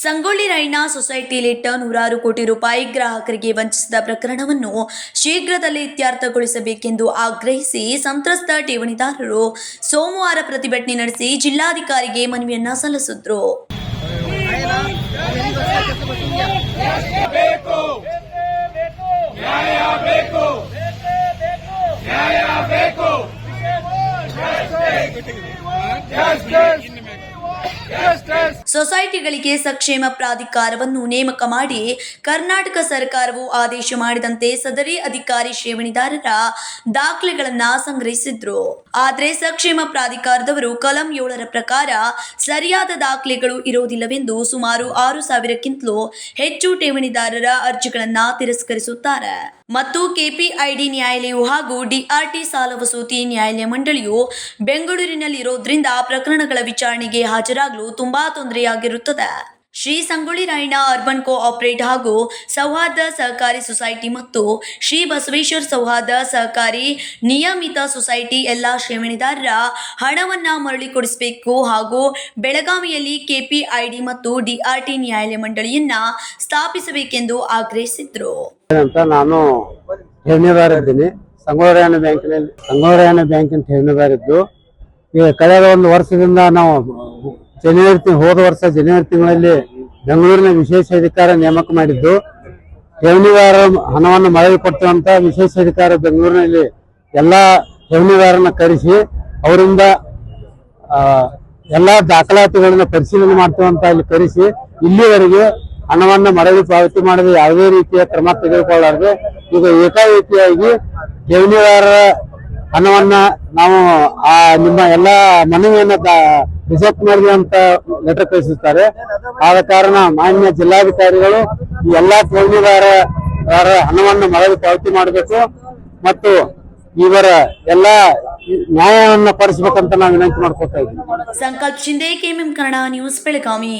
ಸಂಗೊಳ್ಳಿ ರೈನಾ ಸೊಸೈಟಿಯಲ್ಲಿಟ್ಟ ನೂರಾರು ಕೋಟಿ ರೂಪಾಯಿ ಗ್ರಾಹಕರಿಗೆ ವಂಚಿಸಿದ ಪ್ರಕರಣವನ್ನು ಶೀಘ್ರದಲ್ಲೇ ಇತ್ಯರ್ಥಗೊಳಿಸಬೇಕೆಂದು ಆಗ್ರಹಿಸಿ ಸಂತ್ರಸ್ತ ಠೇವಣಿದಾರರು ಸೋಮವಾರ ಪ್ರತಿಭಟನೆ ನಡೆಸಿ ಜಿಲ್ಲಾಧಿಕಾರಿಗೆ ಮನವಿಯನ್ನ ಸಲ್ಲಿಸಿದ್ರು ಸೊಸೈಟಿಗಳಿಗೆ ಸಕ್ಷೇಮ ಪ್ರಾಧಿಕಾರವನ್ನು ನೇಮಕ ಮಾಡಿ ಕರ್ನಾಟಕ ಸರ್ಕಾರವು ಆದೇಶ ಮಾಡಿದಂತೆ ಸದರಿ ಅಧಿಕಾರಿ ಶ್ರೇವಣಿದಾರರ ದಾಖಲೆಗಳನ್ನು ಸಂಗ್ರಹಿಸಿದ್ರು. ಆದರೆ ಸಕ್ಷೇಮ ಪ್ರಾಧಿಕಾರದವರು ಕಲಂ ಏಳರ ಪ್ರಕಾರ ಸರಿಯಾದ ದಾಖಲೆಗಳು ಇರುವುದಿಲ್ಲವೆಂದು ಸುಮಾರು ಆರು ಸಾವಿರಕ್ಕಿಂತಲೂ ಹೆಚ್ಚು ಠೇವಣಿದಾರರ ಅರ್ಜಿಗಳನ್ನು ತಿರಸ್ಕರಿಸುತ್ತಾರೆ. ಮತ್ತು ಕೆಪಿಐಡಿ ನ್ಯಾಯಾಲಯವು ಹಾಗೂ ಡಿಆರ್ಟಿ ಸಾಲ ವಸೂತಿ ನ್ಯಾಯಾಲಯ ಮಂಡಳಿಯು ಬೆಂಗಳೂರಿನಲ್ಲಿರೋದ್ರಿಂದ ಪ್ರಕರಣಗಳ ವಿಚಾರಣೆಗೆ ಹಾಜರಾಗಲು ತುಂಬಾ ತೊಂದರೆಯಾಗಿರುತ್ತದೆ ಶ್ರೀ ಸಂಗೊಳ್ಳಿ ರಾಯಣ್ಣ ಅರ್ಬನ್ ಕೋಆಪರೇಟ್ ಹಾಗೂ ಸೌಹಾರ್ದ ಸಹಕಾರಿ ಸೊಸೈಟಿ ಮತ್ತು ಶ್ರೀ ಬಸವೇಶ್ವರ ಸೌಹಾರ್ದ ಸಹಕಾರಿ ನಿಯಮಿತ ಸೊಸೈಟಿ ಎಲ್ಲ ಶ್ರೇವಣಿದಾರರ ಹಣವನ್ನ ಮರಳಿ ಕೊಡಿಸಬೇಕು ಹಾಗೂ ಬೆಳಗಾವಿಯಲ್ಲಿ ಕೆಪಿಐಡಿ ಮತ್ತು ಡಿಆರ್ಟಿ ನ್ಯಾಯಾಲಯ ಮಂಡಳಿಯನ್ನ ಸ್ಥಾಪಿಸಬೇಕೆಂದು ಆಗ್ರಹಿಸಿದ್ರು. ನಾನು ಇದ್ದೀನಿ. ಸಂಗೊಳ್ಳಿರಾಯಣ ಬ್ಯಾಂಕಿನಲ್ಲಿ ಸಂಗೊಳ್ಳಿರಾಯಣ ಬ್ಯಾಂಕಿನ ಠೇವಣಿದಾರ ಇದ್ದು ಕಳೆದ ಒಂದು ವರ್ಷದಿಂದ ನಾವು ಜನವರಿ ಹೋದ ವರ್ಷ ಜನವರಿ ತಿಂಗಳಲ್ಲಿ ಬೆಂಗಳೂರಿನ ವಿಶೇಷ ಅಧಿಕಾರ ನೇಮಕ ಮಾಡಿದ್ದು ಠೇವಣಿದಾರ ಹಣವನ್ನು ಮರಳಿ ಕೊಡ್ತೇವಂತ ವಿಶೇಷ ಅಧಿಕಾರ ಬೆಂಗಳೂರಿನಲ್ಲಿ ಎಲ್ಲಾ ಠೇವಣಿದಾರನ ಕರೆಸಿ, ಅವರಿಂದ ಎಲ್ಲಾ ದಾಖಲಾತಿಗಳನ್ನ ಪರಿಶೀಲನೆ ಮಾಡ್ತೇವಂತ ಅಲ್ಲಿ ಕರೆಸಿ, ಇಲ್ಲಿವರೆಗೆ ಹಣವನ್ನು ಮರಳಿ ಪಾವತಿ ಮಾಡದೆ ಯಾವುದೇ ರೀತಿಯ ಕ್ರಮ ತೆಗೆದುಕೊಳ್ಳಾರದೆ ಈಗ ಏಕಾಏಕಿಯಾಗಿ ಠೇವಣಿದಾರರ ಹಣವನ್ನ ನಾವು, ಆ, ನಿಮ್ಮ ಎಲ್ಲಾ ಮನವಿಯನ್ನ ರಿಜೆಕ್ಟ್ ಮಾಡಿದೆ ಅಂತ ಲೆಟರ್ ಕಳಿಸುತ್ತಾರೆ ಆದ ಕಾರಣ ಮಾನ್ಯ ಜಿಲ್ಲಾಧಿಕಾರಿಗಳು ಈ ಎಲ್ಲಾ ಠೇವಣಿದಾರರ ಹಣವನ್ನು ಮರಳಿ ಪಾವತಿ ಮಾಡಬೇಕು ಮತ್ತು ಇವರ ಎಲ್ಲಾ ನ್ಯಾಯವನ್ನು ಪಡಿಸಬೇಕಂತ ನಾವು ವಿನಂತಿ ಮಾಡ್ಕೊತಾ ಇದ್ದೀವಿ. Sankalp Shinde KMM Kannada news, Belagavi.